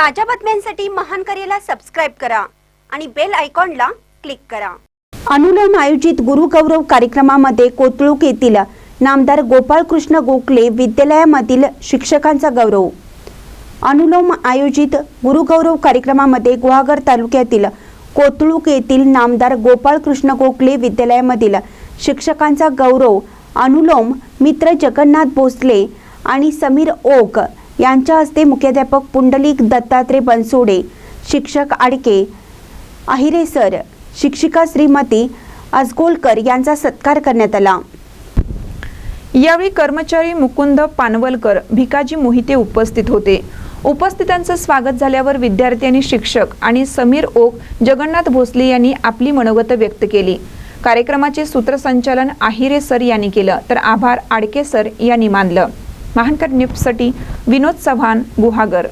ताज्या बातम्यांसाठी महान करेला सबस्क्राईब करा आणि बेल आयकॉनला क्लिक करा. अनुलोम आयोजित गुरुगौरव कार्यक्रमामध्ये कोतळूक येथील नामदार गोपाळकृष्ण गोखले विद्यालयामधील शिक्षकांचा गौरव. अनुलोम आयोजित गुरुगौरव कार्यक्रमामध्ये गुहागर तालुक्यातील कोतळूक येथील नामदार गोपाळकृष्ण गोखले विद्यालयामधील शिक्षकांचा गौरव अनुलोम मित्र जगन्नाथ भोसले आणि समीर ओक यांच्या हस्ते मुख्याध्यापक पुंडलिक दत्तात्रय बनसोडे शिक्षक आडके अहिरे सर शिक्षिका श्रीमती अजगोलकर यांचा सत्कार करण्यात आला. यावेळी कर्मचारी मुकुंद पानवलकर भिकाजी मोहिते उपस्थित होते. उपस्थितांचं स्वागत झाल्यावर विद्यार्थी आणि शिक्षक आणि समीर ओक जगन्नाथ भोसले यांनी आपली मनोगत व्यक्त केली. कार्यक्रमाचे सूत्रसंचालन आहिरे सर यांनी केलं. तर आभार आडके सर यांनी मानलं. महानकर न्यूजसाठी विनोद चव्हाण गुहागर